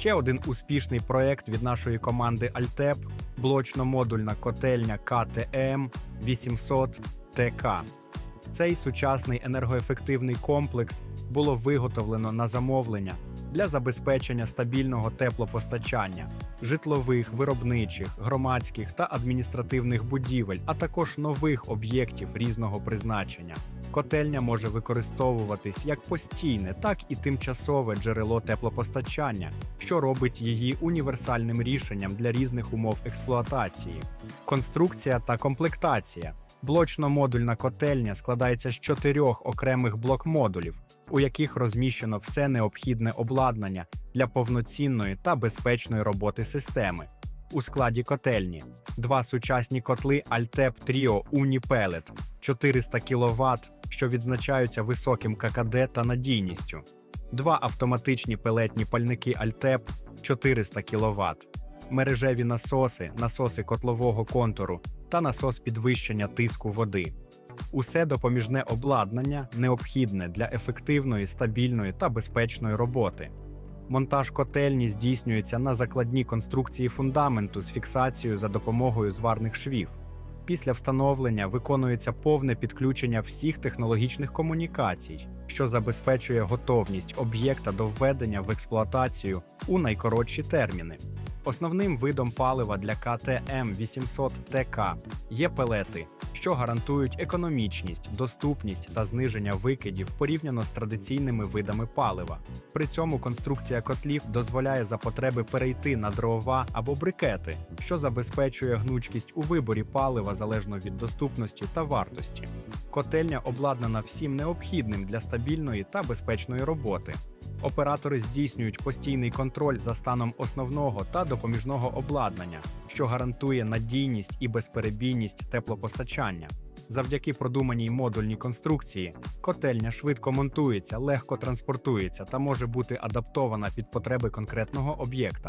Ще один успішний проект від нашої команди Альтеп блочно-модульна котельня КТМ 800 ТК. Цей сучасний енергоефективний комплекс було виготовлено на замовлення для забезпечення стабільного теплопостачання житлових, виробничих, громадських та адміністративних будівель, а також нових об'єктів різного призначення. Котельня може використовуватись як постійне, так і тимчасове джерело теплопостачання, що робить її універсальним рішенням для різних умов експлуатації. Конструкція та комплектація. Блочно-модульна котельня складається з чотирьох окремих блок-модулів, у яких розміщено все необхідне обладнання для повноцінної та безпечної роботи системи. У складі котельні два сучасні котли Altep Trio Unipellet 400 кВт, що відзначаються високим ККД та надійністю, два автоматичні пелетні пальники Altep 400 кВт, мережеві насоси, насоси котлового контуру та насос підвищення тиску води. Усе допоміжне обладнання необхідне для ефективної, стабільної та безпечної роботи. Монтаж котельні здійснюється на закладній конструкції фундаменту з фіксацією за допомогою зварних швів. Після встановлення виконується повне підключення всіх технологічних комунікацій, що забезпечує готовність об'єкта до введення в експлуатацію у найкоротші терміни. Основним видом палива для КТМ 800 ТК є пелети, що гарантують економічність, доступність та зниження викидів порівняно з традиційними видами палива. При цьому конструкція котлів дозволяє за потреби перейти на дрова або брикети, що забезпечує гнучкість у виборі палива залежно від доступності та вартості. Котельня обладнана всім необхідним для стабільної та безпечної роботи. Оператори здійснюють постійний контроль за станом основного та допоміжного обладнання, що гарантує надійність і безперебійність теплопостачання. Завдяки продуманій модульній конструкції, котельня швидко монтується, легко транспортується та може бути адаптована під потреби конкретного об'єкта.